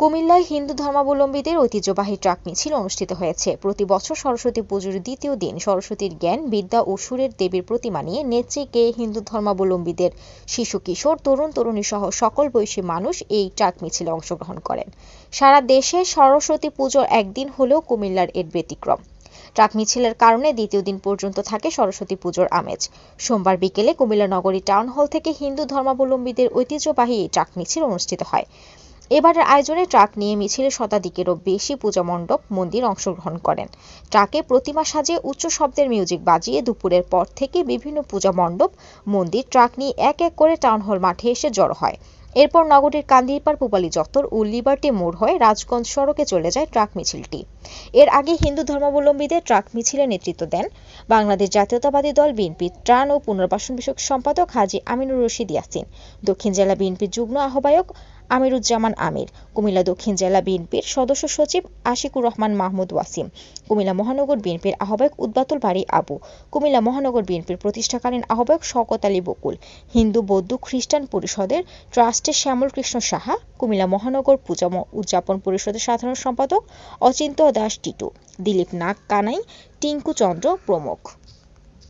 কুমিল্লায় হিন্দু ধর্মাবলম্বীদের ঐতিহ্যবাহী ট্রাক মিছিল অনুষ্ঠিত হয়েছে। প্রতি বছর সরস্বতী পুজোর দ্বিতীয় দিন সরস্বতীর জ্ঞান, বিদ্যা ও সুরের দেবীর প্রতিমা নিয়ে নেচে গেয়ে হিন্দু ধর্মাবলম্বীদের। শিশু, কিশোর, তরুণ, তরুণী সহ সকল বয়সী মানুষ এই ট্রাক মিছিলে অংশগ্রহণ করেন। সারা দেশে সরস্বতী পুজোর একদিন হলেও কুমিল্লার এর ব্যতিক্রম। ট্রাক মিছিলের কারণে দ্বিতীয় দিন পর্যন্ত থাকে সরস্বতী পুজোর আমেজ। সোমবার বিকেলে কুমিল্লা নগরী টাউন হল থেকে হিন্দু ধর্মাবলম্বীদের ঐতিহ্যবাহী এই ট্রাক মিছিল অনুষ্ঠিত হয়। এবারের আয়োজনে ট্রাক নিয়ে মিছিলে শতাধিকেরও বেশি পূজা মণ্ডপ, মন্দির অংশগ্রহণ করেন। ট্রাকে প্রতিমা সাজে উচ্চ শব্দের মিউজিক বাজিয়ে দুপুরের পর থেকে বিভিন্ন পূজা মণ্ডপ, মন্দির, ট্রাক নিয়ে এক এক করে টাউন হল মাঠে এসে জড়ো হয়। এরপর নগরীর কান্দিরপাড় পুবালি চত্বর ও লিবার্টি মোড় হয়ে রাজগঞ্জ সড়কে চলে যায় ট্রাক মিছিলটি। এর আগে হিন্দু ধর্মাবলম্বীদের ট্রাক মিছিলে নেতৃত্ব দেন বাংলাদেশ জাতীয়তাবাদী দল বিএনপির ত্রাণ ও পুনর্বাসন বিষয়ক সম্পাদক হাজী আমিনুর রশিদ ইয়াসিন, দক্ষিণ জেলা বিএনপির যুগ্ম আহ্বায়ক আমিরুজ্জামান আমির, কুমিল্লা দক্ষিণ জেলা বিএনপির সদস্য সচিব আশিকুর রহমান মাহমুদ ওয়াসিম, কুমিল্লা মহানগর বিএনপির আহ্বায়ক উদ্বাতুল বাড়ি আবু, কুমিল্লা মহানগর বিএনপির প্রতিষ্ঠাকালীন আহ্বায়ক শওকত আলী বকুল, হিন্দু বৌদ্ধ খ্রিস্টান পরিষদের ট্রাস্টের শ্যামল কৃষ্ণ সাহা, কুমিল্লা মহানগর পূজা উদযাপন পরিষদের সাধারণ সম্পাদক অচিন্ত্য দাস টিটু, দিলীপ নাগ কানাই, টিঙ্কু চন্দ্র প্রমুখ।